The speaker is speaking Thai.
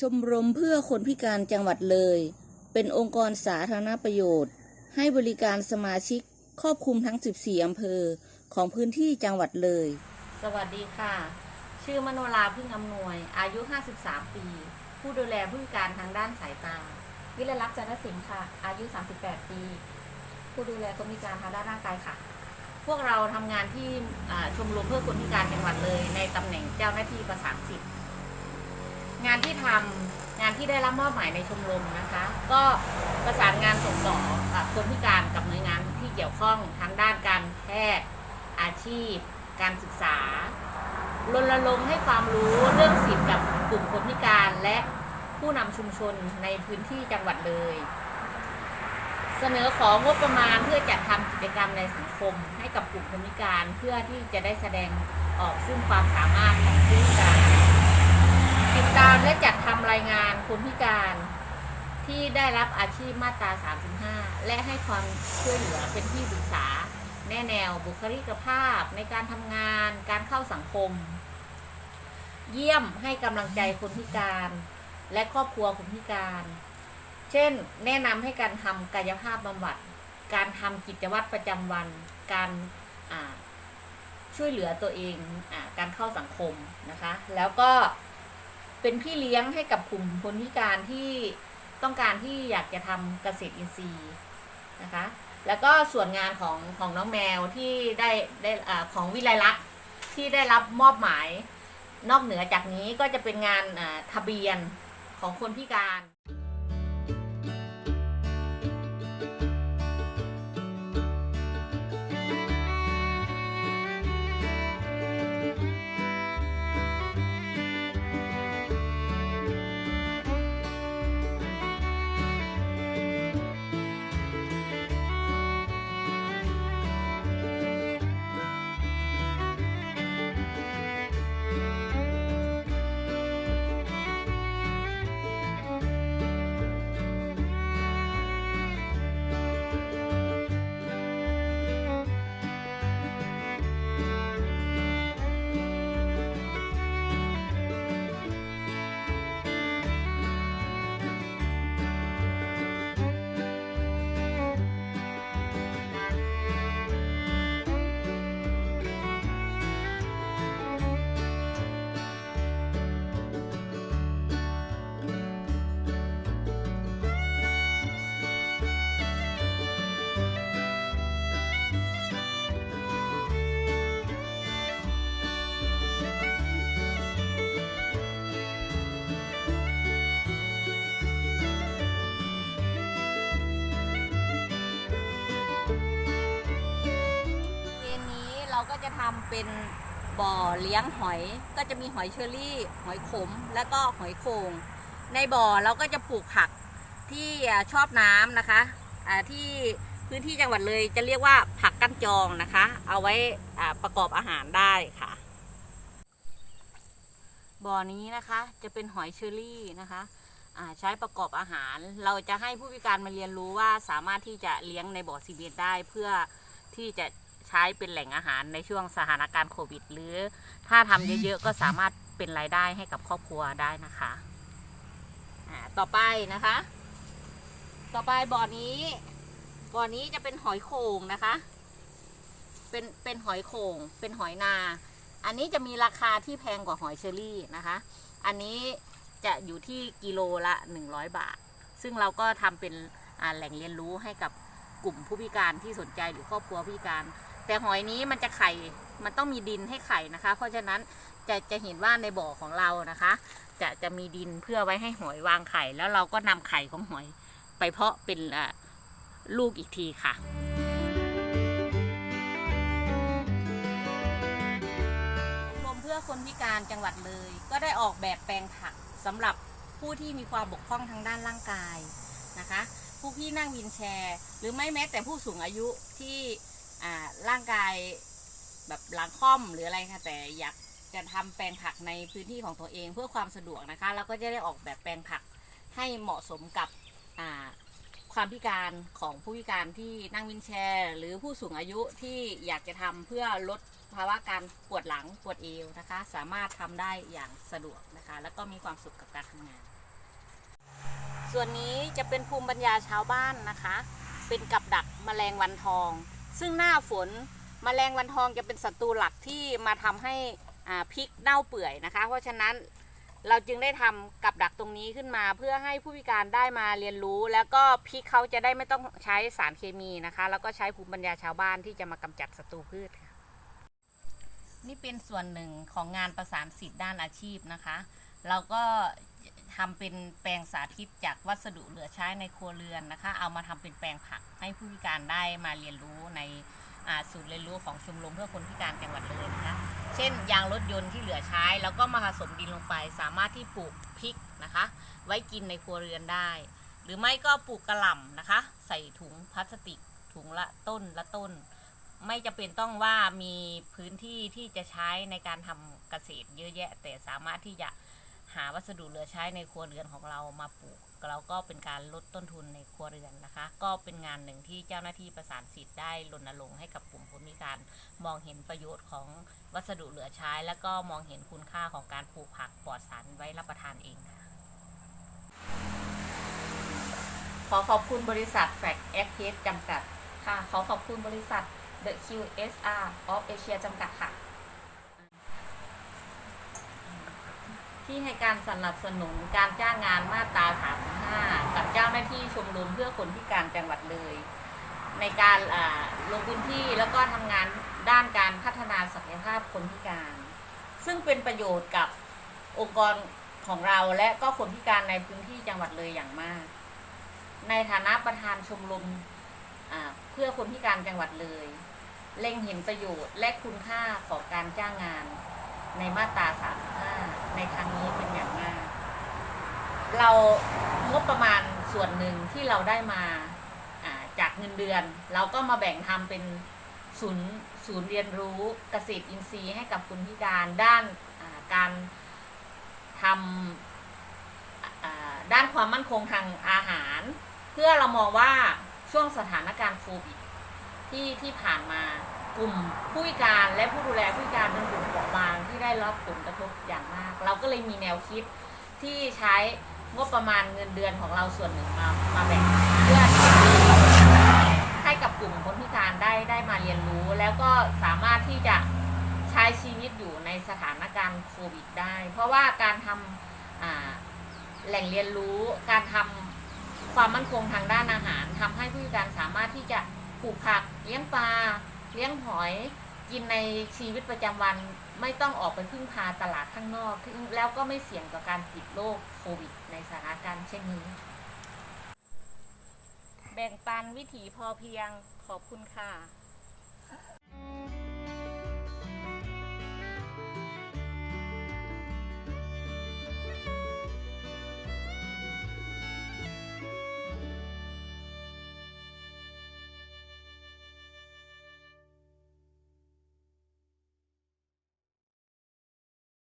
ชมรมเพื่อคนพิการจังหวัดเลย เป็นองค์กรสาธารณประโยชน์ ให้บริการสมาชิกครอบคลุมทั้ง 14 อำเภอของพื้นที่จังหวัดเลย สวัสดีค่ะ ชื่อมโนราพึ่งอำนวย อายุ 53 ปี ผู้ดูแลผู้พิการทางด้านสายตา วิไลลักษณ์จันทสิงห์ค่ะ อายุ 38 ปี ผู้ดูแลคนพิการทางด้านร่างกายค่ะ พวกเราทำงานที่ชมรมเพื่อคนพิการจังหวัดเลย ในตำแหน่งเจ้าหน้าที่ประสานสิทธิ์ งานที่ทำงานที่ได้รับมอบหมายในชมรมนะคะ ก็ประสานงานส่งต่ออ่าคนพิการกับหน่วยงานที่เกี่ยวข้องทั้งด้านการแพทย์อาชีพ การศึกษารณรงค์ให้ความรู้เรื่องสิทธิ์กับกลุ่มคนพิการและผู้นำชุมชนในพื้นที่จังหวัดเลย เสนอของงบประมาณเพื่อจัดทำกิจกรรมในสังคม ให้กับกลุ่มคนพิการเพื่อที่จะได้แสดงออกซึ่งความสามารถของผู้พิการ ติดตามแลจัดทำรายงานคนพิการที่ได้รับอาชีพมาตรา 35 และให้ความช่วยเหลือเป็นที่ปรึกษา แนแนวบุคลิกภาพในการทำงาน การเข้าสังคม เยี่ยมให้กำลังใจคนพิการ และครอบครัวคนพิการ เช่น แนะนำให้การทำกายภาพบำบัด การทำกิจวัตรประจำวัน การช่วยเหลือตัวเองอการเข้าสังคมนะคะ แล้วก็ เป็นพี่เลี้ยงให้กับกลุ่มคนพิการที่ต้องการที่อยากจะทำเกษตรอินทรีย์นะคะ แล้วก็ส่วนงานของของน้องแมวที่ได้ได้อาของวิไลลักษณ์ที่ได้รับมอบหมาย นอกเหนือจากนี้ก็จะเป็นงานอ่าทะเบียนของคนพิการ ก็จะทำเป็นบ่อเลี้ยงหอย ก็จะมีหอยเชอรี่ หอยขม แล้วก็หอยโขงในบ่อเราก็จะปลูกผักที่ชอบน้ำนะคะที่พื้นที่จังหวัดเลยจะเรียกว่าผักกั้นจองนะคะ เอาไว้อ่าประกอบอาหารได้ค่ะ บ่อนี้นะคะจะเป็นหอยเชอรี่นะคะใช้ประกอบอาหาร เราจะให้ผู้พิการมาเรียนรู้ว่าสามารถที่จะเลี้ยงในบ่อซีเมนต์ได้เพื่อที่จะ ช้เป็นแหล่งอาหารในช่วงสถานการณ์โควิด หรือ ถ้าทำเยอะๆ ก็สามารถเป็นรายได้ให้กับครอบครัวได้นะคะต่อไปนะคะ ต่อไปบ่อนี้ บ่อนี้จะเป็นหอยโข่งนะคะ เป็นเป็นหอยโข่ง เป็นหอยนา อันนี้จะมีราคาที่แพงกว่าหอยเชอรี่นะคะ อันนี้จะอยู่ที่กิโลละ 100 บาท ซึ่งเราก็ทำเป็นแหล่งเรียนรู้ให้กับกลุ่มผู้พิการที่สนใจหรือครอบครัวผู้พิการ แต่หอยนี้มันจะไข่ มันต้องมีดินให้ไข่นะคะ เพราะฉะนั้นจะจะเห็นว่าในบ่อของเรานะคะ จะจะมีดินเพื่อไว้ให้หอยวางไข่ แล้วเราก็นำไข่ของหอยไปเพาะเป็นลูกอีกทีค่ะรวมเพื่อคนพิการจังหวัดเลย ก็ได้ออกแบบแปลงผักสำหรับผู้ที่มีความบกพร่องทางด้านร่างกายนะคะ ผู้ที่นั่งวีลแชร์ หรือไม่แม้แต่ผู้สูงอายุที่ อ่าร่างกายแบบหลังค่อมหรืออะไรค่ะ แต่อยากจะทำแปลงผักในพื้นที่ของตัวเองเพื่อความสะดวกนะคะเราก็จะได้ออกแบบแปลงผักให้เหมาะสมกับอ่าความพิการของผู้พิการที่นั่งวีลแชร์ หรือผู้สูงอายุที่อยากจะทำเพื่อลดภาวะการปวดหลังปวดเอวนะคะ สามารถทำได้อย่างสะดวกนะคะ แล้วก็มีความสุขกับการทำงาน ส่วนนี้จะเป็นภูมิปัญญาชาวบ้านนะคะ เป็นกับดักแมลงวันทอง ซึ่งหน้าฝนแมลงวันทองจะเป็นศัตรูหลักที่มาทำให้พริกเน่าเปื่อยนะคะ เพราะฉะนั้นเราจึงได้ทำกับดักตรงนี้ขึ้นมา เพื่อให้ผู้พิการได้มาเรียนรู้ แล้วก็พริกเขาจะได้ไม่ต้องใช้สารเคมีนะคะ แล้วก็ใช้ภูมิปัญญาชาวบ้านที่จะมากำจัดศัตรูพืชค่ะนี่เป็นส่วนหนึ่งของงานประสานสิทธิ์ด้านอาชีพนะคะ เราก็ ทำเป็นแปลงสาธิตจากวัสดุเหลือใช้ในครัวเรือนนะคะ เอามาทำเป็นแปลงผักให้ผู้พิการได้มาเรียนรู้ในอ่าศูนย์เรียนรู้ของชมรมเพื่อคนพิการจังหวัดเลยนะคะ เช่น ยางรถยนต์ที่เหลือใช้ แล้วก็มาผสมดินลงไป สามารถที่ปลูกพริกนะคะ ไว้กินในครัวเรือนได้ หรือไม่ก็ปลูกกระหล่ำนะคะ ใส่ถุงพลาสติก ถุงละต้นละต้น ไม่จำเป็นต้องว่ามีพื้นที่ที่จะใช้ในการทำเกษตรเยอะแยะ แต่สามารถที่จะ หาวัสดุเหลือใช้ในครัวเรือนของเรามาปลูกเราก็เป็นการลดต้นทุนในครัวเรือนนะคะ ก็เป็นงานหนึ่งที่เจ้าหน้าที่ประสานสิทธิ์ได้รณรงค์ให้กับกลุ่มคนพิการ มองเห็นประโยชน์ของวัสดุเหลือใช้ แล้วก็มองเห็นคุณค่าของการปลูกผักปลอดสารไว้รับประทานเองค่ะขอขอบคุณบริษัทแฟกแอคเทสจำกัดค่ะ ขอขอบคุณบริษัท The QSR of Asia จำกัดค่ะ ที่ให้การสนับสนุนการจ้างงานมาตรา 35 กับเจ้าหน้าที่ชมรมเพื่อคนพิการจังหวัดเลย ในการลงพื้นที่แล้วก็ทำงานด้านการพัฒนาศักยภาพคนพิการ ซึ่งเป็นประโยชน์กับองค์กรของเราและก็คนพิการในพื้นที่จังหวัดเลยอย่างมาก ในฐานะประธานชมรมเพื่อคนพิการจังหวัดเลย เล็งเห็นประโยชน์และคุณค่าของการจ้างงาน ในมาตรา 35 ในครั้งนี้เป็นอย่างมาก เรางบประมาณส่วนหนึ่งที่เราได้มาจากเงินเดือน เราก็มาแบ่งทำเป็นศูนย์ศูนย์เรียนรู้เกษตรอินทรีย์ให้กับคนพิการด้านาการทำด้านความมั่นคงทางอาหาร เพื่อเรามองว่าช่วงสถานการณ์โควิดที่ที่ผ่านมา กลุ่มผู้พิการและผู้ดูแลผู้พิการเป็นกลุ่มเปราะบางที่ได้รับผลกระทบอย่างมาก เราก็เลยมีแนวคิดที่ใช้งบประมาณเงินเดือนของเราส่วนหนึ่งมามาแบ่งเพื่อให้กับกลุ่มคนพิการได้ได้มาเรียนรู้ แล้วก็สามารถที่จะใช้ชีวิตอยู่ในสถานการณ์โควิดได้ เพราะว่าการทำอ่าแหล่งเรียนรู้การทำความมั่นคงทางด้านอาหารทำให้ผู้พิการสามารถที่จะปลูกผักเลี้ยงปลา เลี้ยงหอยกินในชีวิตประจำวันไม่ต้องออกไปพึ่งพาตลาดข้างนอก แล้วก็ไม่เสี่ยงต่อการติดโรคโควิด ในสถานการณ์เช่นนี้ แบ่งปันวิถีพอเพียงขอบคุณค่ะ